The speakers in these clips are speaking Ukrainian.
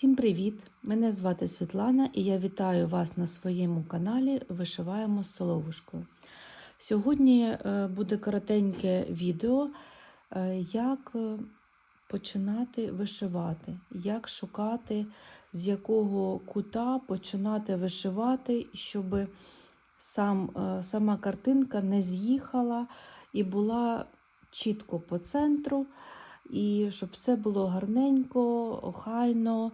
Всім привіт! Мене звати Світлана і я вітаю вас на своєму каналі Вишиваємо з Соловушкою. Сьогодні е, буде коротеньке відео, е, як е, починати вишивати, як шукати, з якого кута починати вишивати, щоб сам, сама картинка не з'їхала і була чітко по центру і щоб все було гарненько, охайно,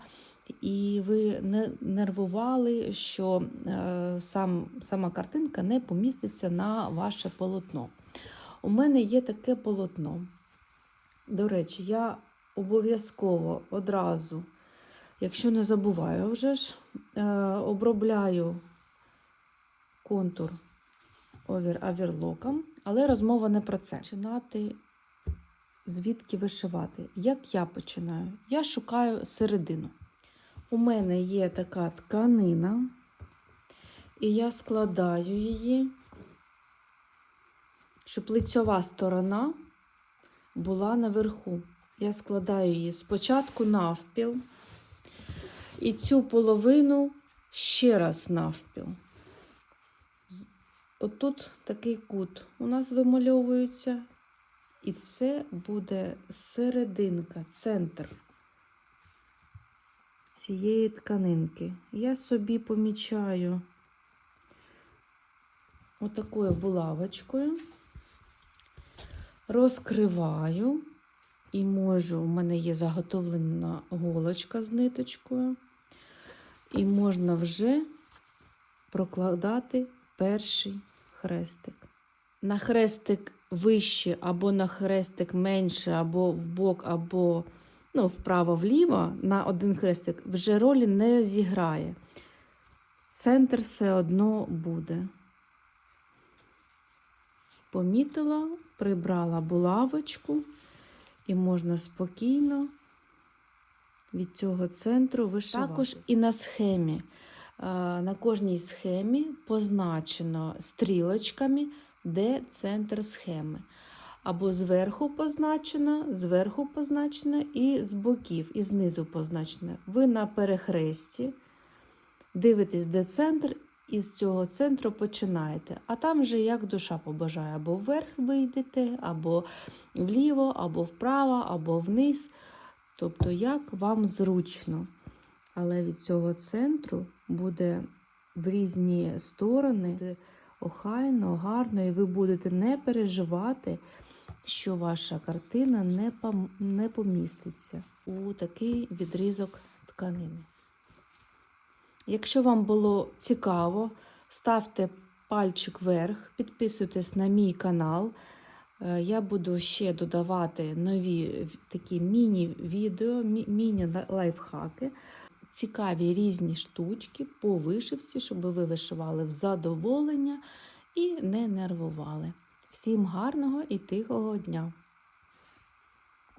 і ви не нервували, що е, сам, сама картинка не поміститься на ваше полотно. У мене є таке полотно. До речі, я обов'язково одразу, якщо не забуваю вже ж, е, обробляю контур овір авірлоком, але розмова не про це. Починати звідки вишивати. Як я починаю? Я шукаю середину. У мене є така тканина, і я складаю її, щоб лицьова сторона була наверху. Я складаю її спочатку навпіл, і цю половину ще раз навпіл. Отут такий кут у нас вимальовується, і це буде серединка, центр цієї тканинки. Я собі помічаю отакою булавочкою, розкриваю, і можу, у мене є заготовлена голочка з ниточкою, і можна вже прокладати перший хрестик. На хрестик вище, або на хрестик менше, або в бок, або ну, вправо-вліво, на один хрестик вже ролі не зіграє. Центр все одно буде. Помітила, прибрала булавочку, і можна спокійно від цього центру вишивати. Також і на схемі. На кожній схемі позначено стрілочками, де центр схеми. Або зверху позначено, зверху позначено, і з боків, і знизу позначено. Ви на перехресті дивитесь, де центр, і з цього центру починаєте. А там вже як душа побажає, або вверх вийдете, або вліво, або вправо, або вниз. Тобто, як вам зручно. Але від цього центру буде в різні сторони охайно, гарно, і ви будете не переживати, що ваша картина не, не поміститься у такий відрізок тканини. Якщо вам було цікаво, ставте пальчик вверх, підписуйтесь на мій канал. Я буду ще додавати нові такі міні-відео, міні-лайфхаки цікаві різні штучки по вишивці, щоб ви вишивали в задоволення і не нервували. Всім гарного і тихого дня!